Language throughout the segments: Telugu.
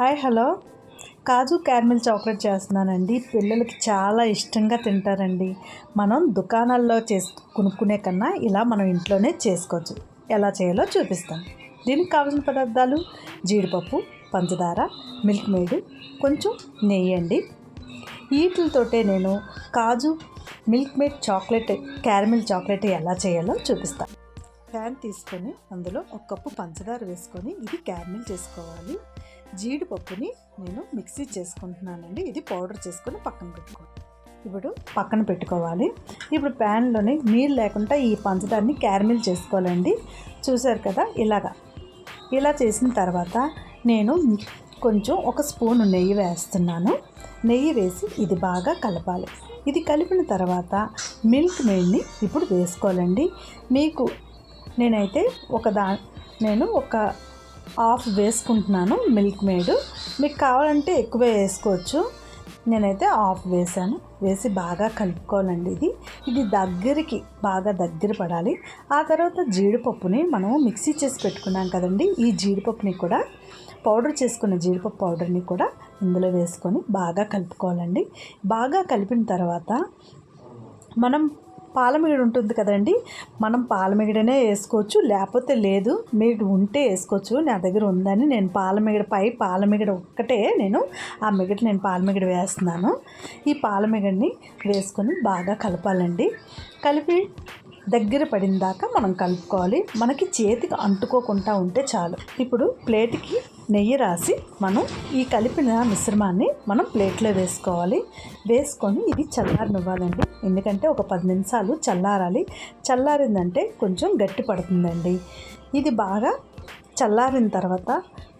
Hi hello. కాజు క్యారమిల్ చాక్లెట్ చేస్తున్నానండి. పిల్లలకి చాలా ఇష్టంగా తింటారండి. మనం దుకాణాల్లో చేసు కొనుక్కునే కన్నా ఇలా మనం ఇంట్లోనే చేసుకోవచ్చు. ఎలా చేయాలో చూపిస్తాం. దీనికి కావాల్సిన పదార్థాలు జీడిపప్పు పంచదార మిల్క్ మేడ్ కొంచెం నెయ్యి అండి. వీటితోటే నేను కాజు milk made chocolate caramel chocolate ఎలా చేయాలో చూపిస్తాను. ప్యాన్ తీసుకొని అందులో ఒక కప్పు పంచదార వేసుకొని ఇది క్యారమిల్ చేసుకోవాలి. జీడిపప్పుని నేను మిక్సీ చేసుకుంటున్నానండి. ఇది పౌడర్ చేసుకొని పక్కన పెట్టుకోవాలి. ఇప్పుడు పక్కన పెట్టుకోవాలి. ఇప్పుడు ప్యాన్లోని నీళ్ళు లేకుండా ఈ పంచదారని క్యారమిల్ చేసుకోవాలండి. చూసారు కదా ఇలాగా. ఇలా చేసిన తర్వాత నేను కొంచెం ఒక స్పూన్ నెయ్యి వేస్తున్నాను. నెయ్యి వేసి ఇది బాగా కలపాలి. ఇది కలిపిన తర్వాత మిల్క్ మెయిడ్ని ఇప్పుడు వేసుకోవాలండి. మీకు నేనైతే ఒక దా నేను ఒక హాఫ్ వేసుకుంటున్నాను మిల్క్ మేడ్. మీకు కావాలంటే ఎక్కువే వేసుకోవచ్చు. నేనైతే హాఫ్ వేసాను వేసి బాగా కలుపుకోవాలండి ఇది. ఇది దగ్గరికి బాగా దగ్గర పడాలి. ఆ తర్వాత జీడిపప్పుని మనం మిక్సీ చేసి పెట్టుకున్నాం కదండి ఈ జీడిపప్పుని కూడా పౌడర్ చేసుకున్న జీడిపప్పు పౌడర్ని కూడా ఇందులో వేసుకొని బాగా కలుపుకోవాలండి. బాగా కలిపిన తర్వాత మనం పాలమిగడ ఉంటుంది కదండి. మనం పాలమిగడనే వేసుకోవచ్చు లేకపోతే లేదు మీరు ఉంటే వేసుకోవచ్చు. నా దగ్గర ఉందని నేను పాలమిగడ పై పాలమిగడ ఒక్కటే నేను ఆ మిగడ నేను పాలమిగడ వేస్తున్నాను. ఈ పాలమిగడిని వేసుకొని బాగా కలపాలండి. కలిపి దగ్గర పడిన దాకా మనం కలుపుకోవాలి. మనకి చేతికి అంటుకోకుండా ఉంటే చాలు. ఇప్పుడు ప్లేట్కి నెయ్యి రాసి మనం ఈ కలిపిన మిశ్రమాన్ని మనం ప్లేట్లో వేసుకోవాలి. వేసుకొని ఇది చల్లారనివ్వాలండి. ఎందుకంటే ఒక పది నిమిషాలు చల్లారాలి. చల్లారిందంటే కొంచెం గట్టి పడుతుందండి. ఇది బాగా చల్లారిన తర్వాత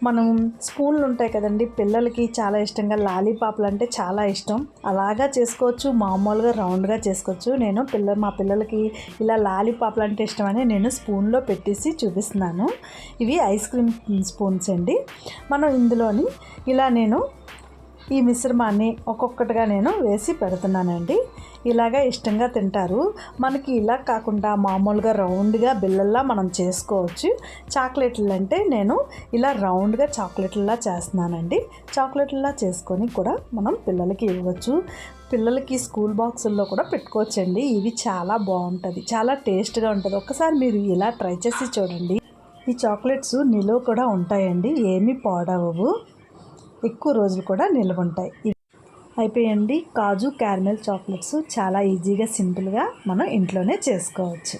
మనం స్పూన్లు ఉంటాయి కదండి పిల్లలకి చాలా ఇష్టంగా లాలీపాప్లు అంటే చాలా ఇష్టం. అలాగా చేసుకోవచ్చు మామూలుగా రౌండ్గా చేసుకోవచ్చు. నేను పిల్ల మా పిల్లలకి ఇలా లాలీపాప్లు అంటే ఇష్టమని నేను స్పూన్లో పెట్టేసి చూపిస్తున్నాను. ఇవి ఐస్ క్రీమ్ స్పూన్స్ అండి మనం ఇందులోని ఇలా నేను ఈ మిశ్రమాన్ని ఒక్కొక్కటిగా నేను వేసి పెడుతున్నానండి. ఇలాగా ఇష్టంగా తింటారు. మనకి ఇలా కాకుండా మామూలుగా రౌండ్గా బిల్లల్లా మనం చేసుకోవచ్చు. చాక్లెట్లు అంటే నేను ఇలా రౌండ్గా చాక్లెట్లా చేస్తున్నానండి. చాక్లెట్లా చేసుకొని కూడా మనం పిల్లలకి ఇవ్వచ్చు. పిల్లలకి స్కూల్ బాక్సుల్లో కూడా పెట్టుకోవచ్చండి. ఇవి చాలా బాగుంటుంది. చాలా టేస్ట్గా ఉంటుంది. ఒకసారి మీరు ఇలా ట్రై చేసి చూడండి. ఈ చాక్లెట్స్ నిలువ కూడా ఉంటాయండి. ఏమీ పాడవవు. ఎక్కువ రోజులు కూడా నిల్వ ఉంటాయి అయిపోయండి. కాజు క్యారమెల్ చాక్లెట్స్ చాలా ఈజీగా సింపుల్గా మనం ఇంట్లోనే చేసుకోవచ్చు.